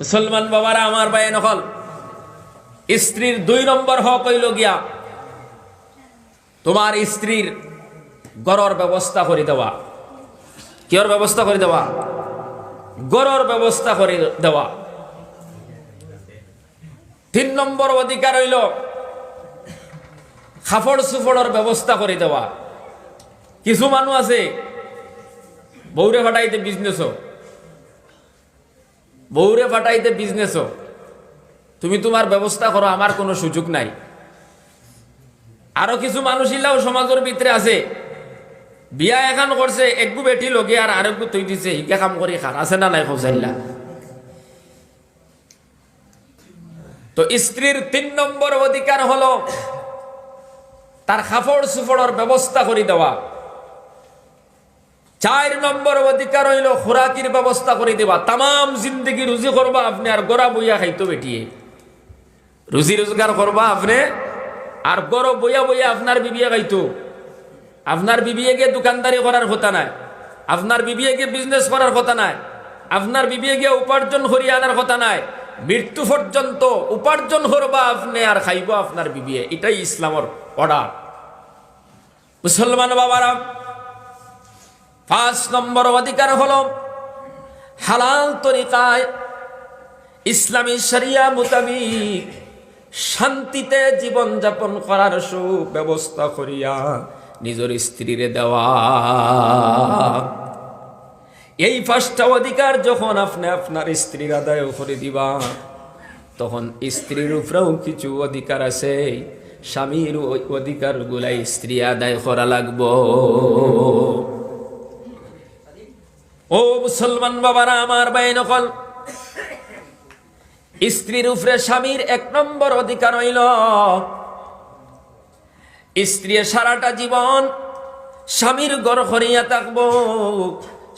মুসলমান বাবারা, আমার ভাই নকল, স্ত্রীর দুই নম্বর হক হইল গিয়া তোমার স্ত্রীর গড়র ব্যবস্থা করে দেওয়া। কিয়র ব্যবস্থা করে দেওয়া? গড়র ব্যবস্থা করে দেওয়া। তিন নম্বর অধিকার হইল খাফড় সুফড়র ব্যবস্থা করে দেওয়া। কিছু মানুষ আছে বৌরে ফাটাইতে বিজনেসও বৌরে ফাটাইতে বিজনেসও তুমি তোমার ব্যবস্থা করো, আমার কোনো সুযোগ নাই। আরও কিছু মানুষ ইলাও সমাজের ভিতরে আছে। বিয়া এখন করছে একগু বেটি লগে আর আরেকগু তুই দিছে হিকে কাম করি খার আছে না নাই খোঁজাইলা তো স্ত্রীর তিন নম্বর অধিকার হলো, তার খাফড় সুফড়র ব্যবস্থা করে দেওয়া। চার নম্বর অধিকার হইল খোরাকির ব্যবস্থা করে দেবা তাম জিন্দগি রুজি করবা আপনি, আর গড়া বইয়া খাইতো বেটিয়ে। রুজি রোজগার করবা আপনি, আর গড় বইয়া বইয়া আপনার বিবিয়ে খাইতো। আপনার বিবিয়ে গিয়ে দোকানদারি করার কথা নাই। আপনার বিবিয়ে গিয়ে বিজনেস করার কথা নাই। আপনার বিবিয়ে গিয়ে উপার্জন করিয়ে আনার কথা নাই। মৃত্যু পর্যন্ত উপার্জন করবা আপনি, আর খাইব আপনার বিবিয়ে। এটাই ইসলামর অর্ডার মুসলমান বাবারা পাঁচ নম্বর অধিকার হল হালাল তরিকায় ইসলামী শরিয়া মোতাবিক শান্তিতে জীবন যাপন করার সুব্যবস্থা করিয়া নিজের স্ত্রীরে দেওয়া। এই পাঁচটা অধিকার যখন আপনি আপনার স্ত্রীর আদায় করে দিবা, তখন স্ত্রীর উপরেও কিছু অধিকার আছে স্বামীর অধিকার গুলাই স্ত্রী আদায় করা লাগবো। ও মুসলমান বাবারা, আমার বাই নকল। স্ত্রীর উপরে স্বামীর এক নম্বর অধিকার হইল স্ত্রী সারাটা জীবন স্বামীর গড় হরিয়া থাকব,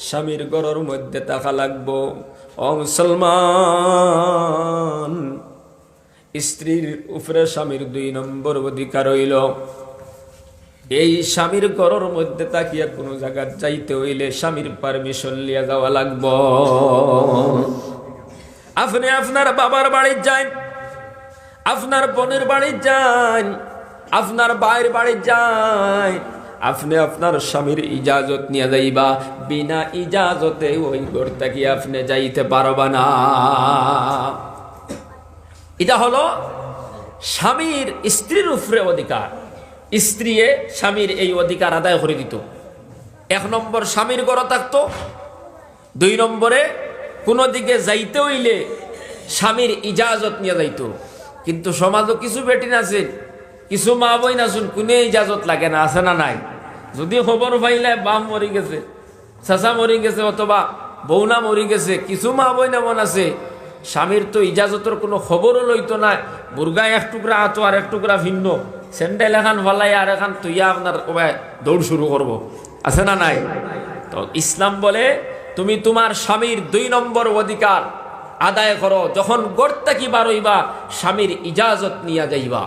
স্বামীর গড়ের মধ্যে থাকা লাগব। ও মুসলমান, স্ত্রীর উপরে স্বামীর দুই নম্বর অধিকার হইল এই স্বামীর ঘরের মধ্যে তাকিয়া কোনো জায়গা যাইতে হইলে স্বামীর পারমিশন লিয়া যাওয়া লাগব। আপনি আপনার বাবার বাড়ি যান, আপনার বোনের বাড়ি যান, আপনার ভাইয়ের বাড়ি যান, আপনি আপনার স্বামীর ইজাজত নিয়ে যাইবা। বিনা ইজাজতে ওই ঘর থেকে আপনি যাইতে পারবা না। এটা হলো স্বামীর স্ত্রীর উপরে অধিকার। স্ত্রী স্বামীর এই অধিকার আদায় করে দিত। এক নম্বর স্বামীর গড় থাকতো। দুই নম্বরে কোনো দিকে যাইতে হইলে স্বামীর ইজাজত নিয়ে যাইত। কিন্তু সমাজও কিছু বেটিন আছে কিছু মা বই না শুন কোনে ইজাজত লাগে না, আছে না নাই? যদি খবর পাইলে বাম মরি গেছে, চাচা মরি গেছে অথবা বৌনা মরি গেছে, কিছু মা বই মন আছে, স্বামীর তো ইজাজতের কোনো খবরও লইতো না বুর্গা এক টুকরা আতো আর এক টুকরা ভিন্ন। স্যান্ডেল এখান ভালাই আর এখান তুইয়া আপনার দৌড় শুরু করব আছে না নাই তো ইসলাম বলে তুমি তোমার স্বামীর দুই নম্বর অধিকার আদায় করো যখন গড়তে কি বারইবা স্বামীর ইজাজত নিয়ে যাইবা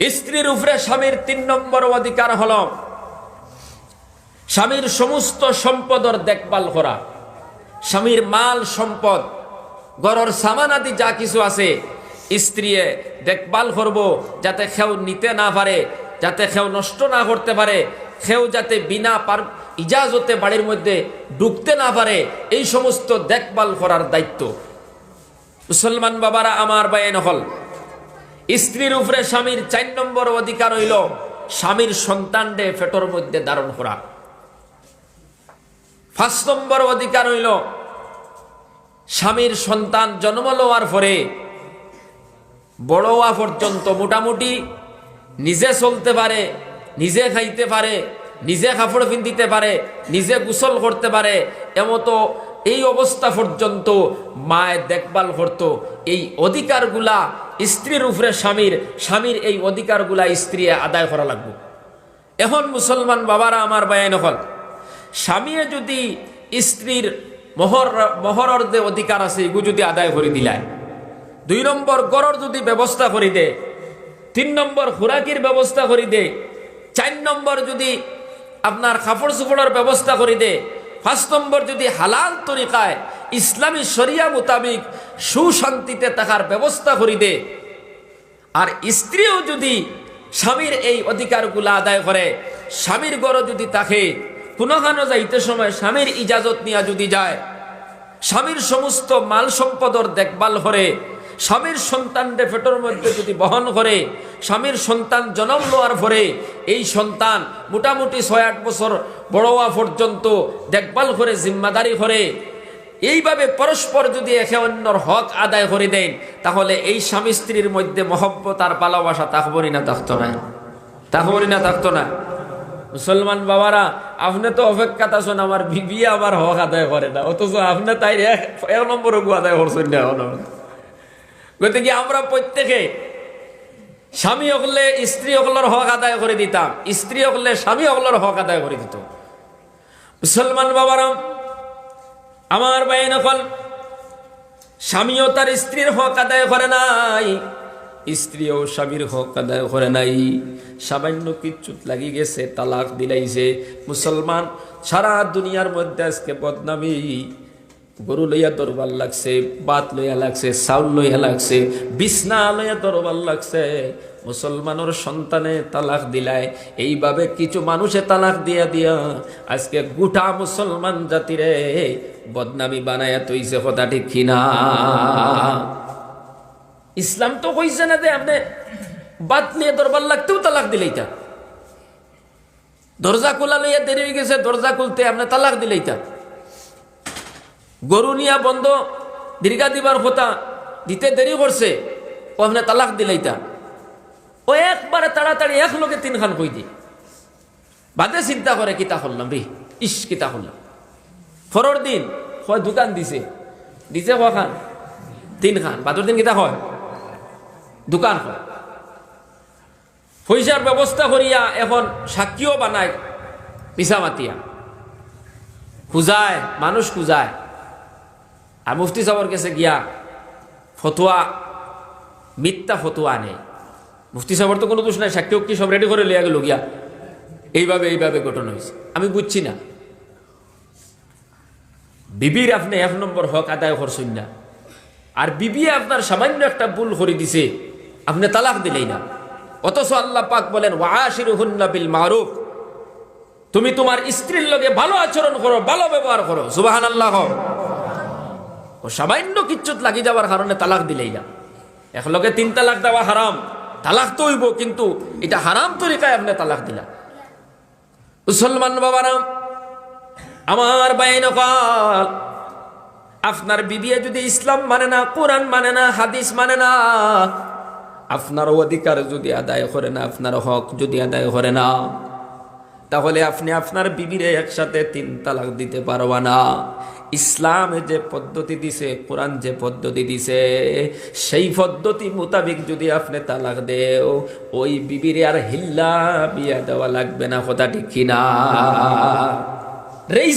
স্ত্রীর উপরে স্বামীর তিন নম্বর অধিকার হল স্বামীর সমস্ত সম্পদর দেখভাল করা স্বামীর মাল সম্পদ গড়র সামান আদি যা কিছু আছে স্ত্রীয়ে দেখভাল করব যাতে খেউ নিতে না পারে, যাতে খেউ নষ্ট না করতে পারে খেউ যাতে বিনা পার ইজাজতে বাড়ির মধ্যে ঢুকতে না পারে, এই সমস্ত দেখভাল করার দায়িত্ব। মুসলমান বাবারা, আমার বায়ে নহল স্ত্রীর উপরে স্বামীর চার নম্বর অধিকার হইল স্বামীর সন্তানরে ফেটর মধ্যে ধারণ করা। পাঁচ নম্বর অধিকার হইল স্বামীর সন্তান জন্ম লওয়ার পরে বড় হওয়া পর্যন্ত মোটামুটি নিজে চলতে পারে, নিজে খাইতে পারে, নিজে কাপড় পিন্ধিতে পারে, নিজে গোসল করতে পারে, এমতো এই অবস্থা পর্যন্ত মায়ের দেখভাল করত। এই অধিকারগুলা স্ত্রীর উপরে স্বামীর স্বামীর এই অধিকারগুলা স্ত্রী আদায় করা লাগবে। এখন মুসলমান বাবারা আমার বায়ান হল, স্বামীয়ে যদি স্ত্রীর মহর মহরর যে অধিকার আছে এগুলো যদি আদায় করে দিলায়। দুই নম্বর গড়র যদি ব্যবস্থা করে দে, তিন নম্বর খোরাকির ব্যবস্থা করে দে, চার নম্বর যদি আপনার কাপড় চোপড়ের ব্যবস্থা করে দে, পাঁচ নম্বর যদি হালাল তরিকায় ইসলামী শরিয়া মোতাবিক সুশান্তিতে থাকার ব্যবস্থা করি দে। আর স্ত্রীও যদি স্বামীর এই অধিকারগুলো আদায় করে, স্বামীর গড় যদি তাকে কোনোখানো যাইতে সময় স্বামীর ইজাজত নিয়ে যদি যায়, স্বামীর সমস্ত মাল সম্পদর দেখভাল করে স্বামীর সন্তানকে পেটের মধ্যে যদি বহন করে, স্বামীর সন্তান জন্ম লওয়ার পরে এই সন্তান মোটামুটি ছয় আট বছর বড় হওয়া পর্যন্ত দেখভাল করে, জিম্মাদারি করে, এইভাবে পরস্পর যদি একে অন্যর হক আদায় করে দেন, তাহলে এই স্বামী স্ত্রীর মধ্যে মহব্বত আর ভালোবাসা থাকবনি না, থাকতো না। থাকবনি না, থাকতো না। মুসলমান বাবারা, আপনি তো অপেক্ষা আছেন, আমার বিবি আমার হক আদায় করে না, অথচ আপনি তাই এক নম্বর গু আদায় করছেন না গতিকে আমরা প্রত্যেকে স্বামী হকলে স্ত্রী হকলের হক আদায় করে দিতাম? স্ত্রী হকলে স্বামী হকলের হক আদায় করে দিত। মুসলমান বাবারা আমার বাইন হল স্বামীও তার স্ত্রীর হক আদায় করে নাই, স্ত্রীও স্বামীর হক আদায় করে নাই। সামান্য কিচ্ছুত লাগি গেছে, তালাক দিলাইছে। মুসলমান সারা দুনিয়ার মধ্যে আজকে বদনামি। গরু লইয়া দরবার লাগছে, বাত লইয়া লাগছে, চাউল লইয়া লাগছে, বিছনা লইয়া দরবার লাগছে। মুসলমানের সন্তানে তালাক দিলায়, এইভাবে কিছু মানুষে তালাক দিয়া দিয়া আজকে গোটা মুসলমান জাতিরে বদনামি বানায়া তৈছে কথা ঠিক কিনা ইসলাম তো কইছে না যে আপনি বাত নিয়ে দরবার লাগতেও তালাক দিলেইতা দরজা খোলা লইয়া দেরি হয়ে গেছে, দরজা খুলতে আপনি তালাক দিলেইতা গরু নিয়া বন্ধ, দীর্ঘা দিবার কথা, দিতে দেরি করছে, ও আপনি তালাক দিলেইতা ও একবারে তাড়াতাড়ি এক লোকে তিনখান কই দি বাদে চিন্তা করে, কিতা করলাম রে? ইস, কিতা করলাম। ফরর দিন হয় দোকান দিছে। দিছে কখান তিন খান বাদর দিন কিতা হয় দোকান হয় পয়সার ব্যবস্থা করিয়া এখন সাক্ষীও বানায় পিসা মাতিয়া। খুঁজায়, মানুষ খুঁজায়। আর মুফতি সাহর কাছে গিয়া ফতোয়া, মিথ্যা ফতোয়া নেই। মুফতি সাহর তো কোনো দোষ নাই, সাক্ষী উক্তি সব রেডি করে লিয়া গেল গিয়া। এইভাবে এইভাবে ঘটনা হয়েছে। আমি বুঝছি না। বিবির আপনি এক নম্বর হক আদায় করছেন না। আর বিবি আপনার সামান্য একটা ভুল করে দিছে, আপনি তালাক দিলেই না। অথচ আল্লাহ পাক বলেন ওয়াশির বিল মারুফ। তুমি তোমার স্ত্রীর লগে ভালো আচরণ করো, ভালো ব্যবহার করো। সুবাহান আল্লাহ ও সামান্য কিচ্ছুত লাগি যাওয়ার কারণে তালাক দিলেই না। একলগে তিন তালাক দেওয়া হারাম, তালাক তো হইব, কিন্তু এটা হারাম তরিকায় আপনি তালাক দিলা। মুসলমান বাবারাম আমার বাইন আপনার বিবিয়ে যদি ইসলাম মানে না, কোরআন মানে না, হাদিস মানে না আপনার অধিকার যদি আদায় করে না, আপনার হক যদি আদায় করে না। তাহলে আপনি আপনার বিবিরে একসাথে তিন তালাক দিতে পারবা না। ইসলাম যে পদ্ধতি দিছে, কোরআন যে পদ্ধতি দিছে, সেই পদ্ধতি মোতাবিক যদি আপনি তালাক দেও, ওই বিবিরে আর হিল্লা বিয়া দেওয়া লাগবে না, কথা ঠিক কিনা? রেই